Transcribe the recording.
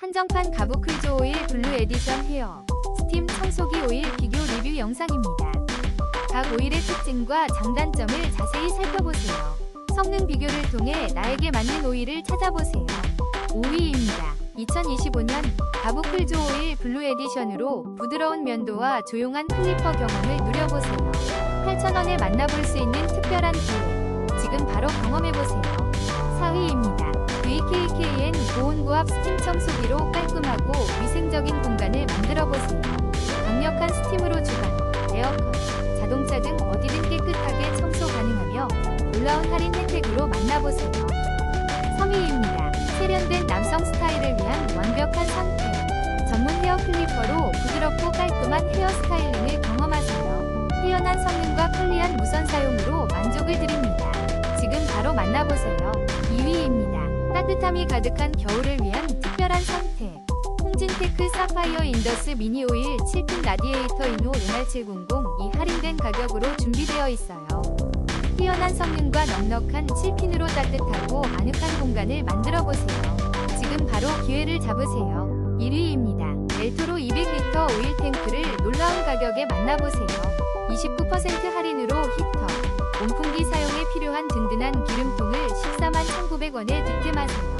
한정판 가부클조 오일 블루 에디션 헤어 스팀 청소기 오일 비교 리뷰 영상입니다. 각 오일의 특징과 장단점을 자세히 살펴보세요. 성능 비교를 통해 나에게 맞는 오일을 찾아보세요. 5위입니다. 2025년 가부클조 오일 블루 에디션으로 부드러운 면도와 조용한 클리퍼 경험을 누려보세요. 8,000원에 만나볼 수 있는 특별한 기회. 지금 바로 경험해보세요. 고온고압 스팀 청소기로 깔끔하고 위생적인 공간을 만들어보세요. 강력한 스팀으로 주방, 에어컨, 자동차 등 어디든 깨끗하게 청소 가능하며 놀라운 할인 혜택으로 만나보세요. 3위입니다. 세련된 남성 스타일을 위한 완벽한 선택. 전문 헤어 클리퍼로 부드럽고 깔끔한 헤어 스타일링을 경험하세요. 뛰어난 성능과 편리한 무선 사용으로 만족을 드립니다. 지금 바로 만나보세요. 2위입니다. 따뜻함이 가득한 겨울을 위한 특별한 선택. 홍진테크 사파이어 인더스 미니 오일 7핀 라디에이터 이노 NR700 이 할인된 가격으로 준비되어 있어요. 뛰어난 성능과 넉넉한 7핀으로 따뜻하고 아늑한 공간을 만들어 보세요. 지금 바로 기회를 잡으세요. 1위입니다. 엘토로 200리터 오일 탱크를 놀라운 가격에 만나보세요. 29% 할인으로 히터, 온풍기 사용에 필요한 든든한 기름통을 14만 1,900원에 득템하세요.